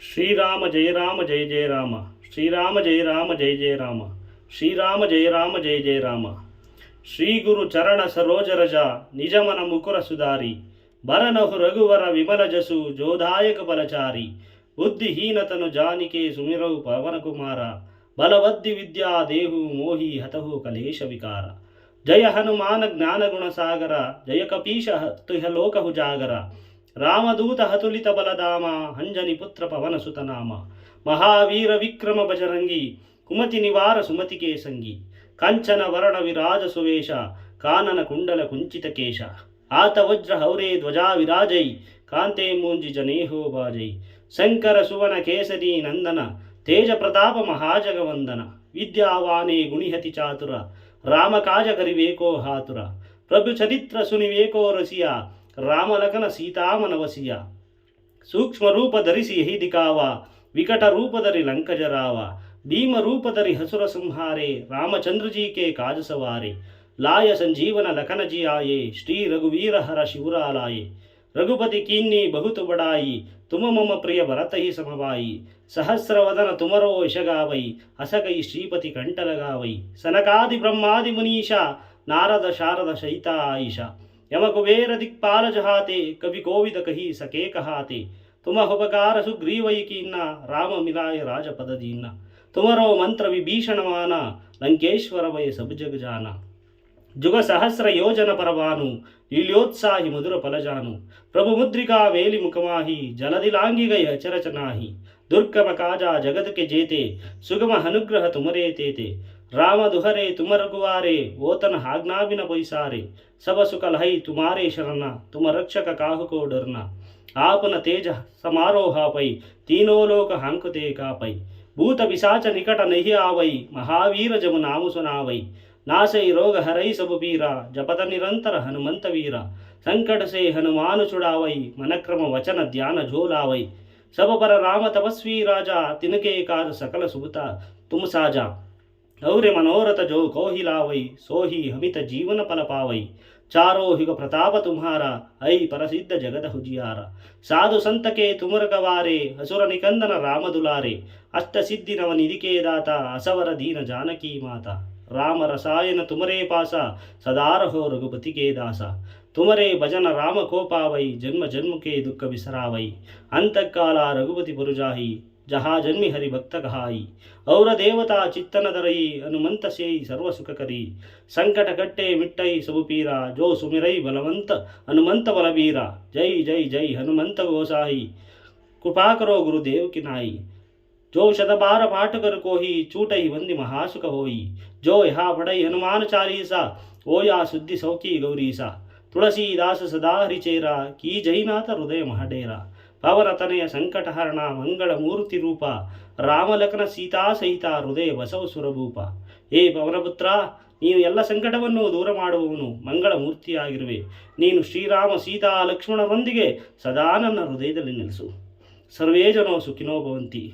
ಶ್ರೀರಾಮ ಜಯ ರಾಮ ಜಯ ಜಯ ರಾಮ. ಶ್ರೀರಾಮ ಜಯ ರಾಮ ಜಯ ಜಯ ರಾಮ. ಶ್ರೀರಾಮ ಜಯ ರಾಮ ಜಯ ಜಯ ರಾಮ. ಶ್ರೀ ಗುರು ಚರಣ ಸರೋಜ ರಜ, ನಿಜಮನ ಮುಕುರ ಸುಧಾರಿ. ಬರನಹು ರಘುವರ ವಿಮಲ ಜಸು ಜೋದಾಯಕ ಬಲಚಾರಿ. ಬುದ್ಧಿಹೀನತನು ಜಾನಿಕೆ ಸುಮಿರವು ಪವನ ಕುಮಾರ. ಬಲವದ್ದಿ ವಿದ್ಯಾ ದೇಹು ಮೋಹಿ ಹತಹು ಕಲೇಶ ವಿಕಾರ. ಜಯ ಹನುಮಾನ ಜ್ಞಾನಗುಣ ಸಾಗರ, ಜಯ ಕಪೀಶ ತುಹ ಲೋಕಹು ಜಾಗರ. ರಾಮದೂತ ಹತುಲಿತ ಬಲಧಾಮ ಹಂಜನಿ ಪುತ್ರ ಪವನ ಸುತನಾಮ ಮಹಾವೀರ ವಿಕ್ರಮ ಬಜರಂಗಿ ಕುಮತಿ ನಿವಾರ ಸುಮತಿಕೆ ಸಂಗಿ ಕಂಚನ ವರ್ಣ ವಿರಾಜ ಸುವೇಶ, ಕಾನನ ಕುಂಡಲ ಕುಂಚಿತ ಕೇಶ, ಆತ ವಜ್ರ ಹೌರೇ ಧ್ವಜಾ ವಿರಾಜೈ, ಕಾಂತೆ ಮೂಂಜಿ ಜನೇಹೋ ಬಾಜೈ, ಶಂಕರ ಸುವನ ಕೇಸರಿ ನಂದನ, ತೇಜ ಪ್ರತಾಪ ಮಹಾಜಗವಂದನ, ವಿದ್ಯಾವಾನೆ ಗುಣಿಹತಿ ಚಾತುರ, ರಾಮ ಕಾಜ ಕರಿವೇಕೋ ಹಾತುರ, ಪ್ರಭು ಚರಿತ್ರ ಸುನಿವೇಕೋ ರಸಿಯ ರಾಮಲಕನ ಸೀತಾಮನವಸಿಯ. ಸೂಕ್ಷ್ಮ ರೂಪ ಧರಿಸಿ ಯಹಿದಿಕಾವ ವಿಕಟ ರೂಪಧರಿ ಲಂಕಜರಾವ ಭೀಮ ರೂಪಧರಿ ಹಸುರ ಸಂಹಾರೆ, ರಾಮಚಂದ್ರಜೀಕೆ ಕಾಜಸವಾರೆ, ಲಾಯ ಸಂಜೀವನ ಲಖನಜಿ ಆಯೆ ಶ್ರೀ ರಘುವೀರ ಹರ ಶಿವರಾಲಾಯೆ, ರಘುಪತಿ ಕೀನ್ನಿ ಬಹುತು ಬಡಾಯಿ ತುಮ ಮಮ ಪ್ರಿಯ ಭರತಹಿ ಸಮವಾಯಿ, ಸಹಸ್ರವದನ ತುಮರೋ ಯಶಗಾವೈ, ಅಸಗೈ ಶ್ರೀಪತಿ ಕಂಠಲಗಾವೈ, ಸನಕಾದಿ ಬ್ರಹ್ಮಾದಿ ಮುನೀಶ, ನಾರದ ಶಾರದ ಶೈತ ಯಮ ಕುಬೇರ ದಿಕ್ಪಾಲ ಜಹಾತೆ ಕವಿ ಕೋವಿದ ಕಹಿ ಸಕೆ ಕಹಾತೆ ತುಮ ಹುಪಕಾರ ಸುಗ್ರೀವೈಕೀನ್ನ ರಾಮ ಮಿಲಾಯ ರಾಜ ಪದದೀನ್ನ ತುಮರೋ ಮಂತ್ರ ವಿಭೀಷಣಮಾನ ಲಂಕೇಶ್ವರ ವಯ ಸಬ್ ಜಗ ಸಹಸ್ರ ಯೋಜನ ಪರವಾನು ಲೀಲ್ಯೋತ್ಸಾಹಿ ಮಧುರ ಫಲಜಾನು ಪ್ರಭು ಮುದ್ರಿಕಾ ವೇಲಿ ಮುಖಮಾಹಿ ಜಲದಿಲಾಂಗಿಗಯ ಅಚರಚನಾಹಿ ದುರ್ಗಮ ಕಾಜಾ ಜಗದಕ್ಕೆ ಜೇತೆ ಸುಗಮ ಅನುಗ್ರಹ ತುಮರೇ ತೇತೆ ರಾಮ ದುಹರೆ ತುಮ ರಘುವಾರೆ ಓತನ ಆಜ್ಞಾವಿನ ಪೈಸಾರೆ ಸಬ ಸುಖ ಲಹೈ ತುಮಾರೇ ಶರಣ ತುಮ ರಕ್ಷಕ ಕಾಹುಕೋ ಆಪನ ತೇಜ ಸಮಾರೋಹ ಪೈ ತೀನೋ ಲೋಕ ಹಾಂಕುತೆ ಕಾಪೈ, ಭೂತ ಪಿಸಾಚ ನಿಕಟ ನಹಿ ಆವೈ, ಮಹಾವೀರ ಜಮು ನಾಮು ಸುನಾವೈ, ನಾಸೈ ರೋಗ ಹರೈ ಸಬು ಪೀರ, ಜಪದ ನಿರಂತರ ಹನುಮಂತ ವೀರ, ಸಂಕಟ ಸೇ ಹನುಮಾನು ಚುಡಾವೈ ಮನಕ್ರಮ ವಚನ ಧ್ಯಾನ ಜೋಲಾವೈ ಸಬ ಪರ ರಾಮ ತಪಸ್ವಿ ರಾಜ, ತಿನಕೇ ಕಾದ ಸಕಲ ಸುಬುತ ತುಮ ಗೌರಿ ಮನೋರಥ ಜೋ ಕೋಹಿಲಾವೈ, ಸೋಹಿ ಹಮಿತ ಜೀವನ ಫಲ ಪಾವೈ ಚಾರೋ ಹಿಗ ಪ್ರತಾಪ ತುಮಾರ ಐ ಪರಸಿದ್ಧ ಜಗದ ಹುಜಿಯಾರ. ಸಾಧು ಸಂತಕೆ ತುಮರಗವಾರೆ ಹಸುರ ನಿಕಂದನ ರಾಮದುಲಾರೆ. ಅಷ್ಟ ಸಿದ್ಧಿ ನವ ನಿಧಿಕೆ ದಾತ, ಅಸವರ ದೀನ ಜಾನಕಿ ಮಾತ. ರಾಮ ರಸಾಯನ ತುಮರೇ ಪಾಸ ಸದಾರಹೋ ರಘುಪತಿಗೆ ದಾಸ. ತುಮರೇ ಭಜನ ರಾಮ ಕೋಪಾವೈ, ಜನ್ಮ ಜನ್ಮಕ್ಕೆ ದುಃಖ ಬಿಸರಾವೈ. ಅಂತಃಕಾಲ ರಘುಪತಿ ಪುರುಜಾಹಿ ಜಹಾ ಜನ್ಮಿ ಹರಿ ಭಕ್ತಗಹಾಯಿ ಔರ ದೇವತಾ ಚಿತ್ತನದರೈ, ಹನುಮಂತ ಸೇಯಿ ಸರ್ವ ಸುಖಕರಿ ಸಂಕಟ ಕಟ್ಟೆ ಮಿಟ್ಟೈ ಸಬುಪೀರ, ಜೋ ಸುಮಿರೈ ಬಲವಂತ ಹನುಮಂತ ಬಲಬೀರ ಜೈ ಜೈ ಜೈ, ಹನುಮಂತ ಗೋಸಾಯಿ. ಕೃಪಾಕರೋ ಗುರುದೇವ್ ನಾಯಿ. ಜೋ ಶತಬಾರ ಪಾಠಕರ ಕೋಹಿ, ಚೂಟೈ ವಂದಿ ಮಹಾಸುಖ ಹೋಯಿ. ಜೋ ಯಹಾ ಬಡೈ ಹನುಮಾನಚಾರೀಸ ಓಯಾ ಸುದ್ದಿ ಸೌಖಿ ಗೌರೀಸ. ತುಳಸೀದಾಸ ಸದಾ ಹರಿಚೇರ, ಕೀ ಜೈನಾಥ ಹೃದಯ ಮಹಡೇರ. ಪವನ ತನಯ ಸಂಕಟಹರಣ ಮಂಗಳ ಮೂರ್ತಿ ರೂಪ ರಾಮಲಖನ ಸೀತಾ ಸಹಿತ ಹೃದಯ ಬಸವ ಸುರಭೂಪ. ಏ ಪವನಪುತ್ರ, ನೀನು ಎಲ್ಲ ಸಂಕಟವನ್ನು ದೂರ ಮಾಡುವವನು ಮಂಗಳ ಮೂರ್ತಿಯಾಗಿರುವೆ. ನೀನು ಶ್ರೀರಾಮ ಸೀತಾ ಲಕ್ಷ್ಮಣರೊಂದಿಗೆ ಸದಾ ನನ್ನ ಹೃದಯದಲ್ಲಿ ನೆಲೆಸು. ಸರ್ವೇ ಜನೋ ಸುಖಿನೋ ಭವಂತಿ.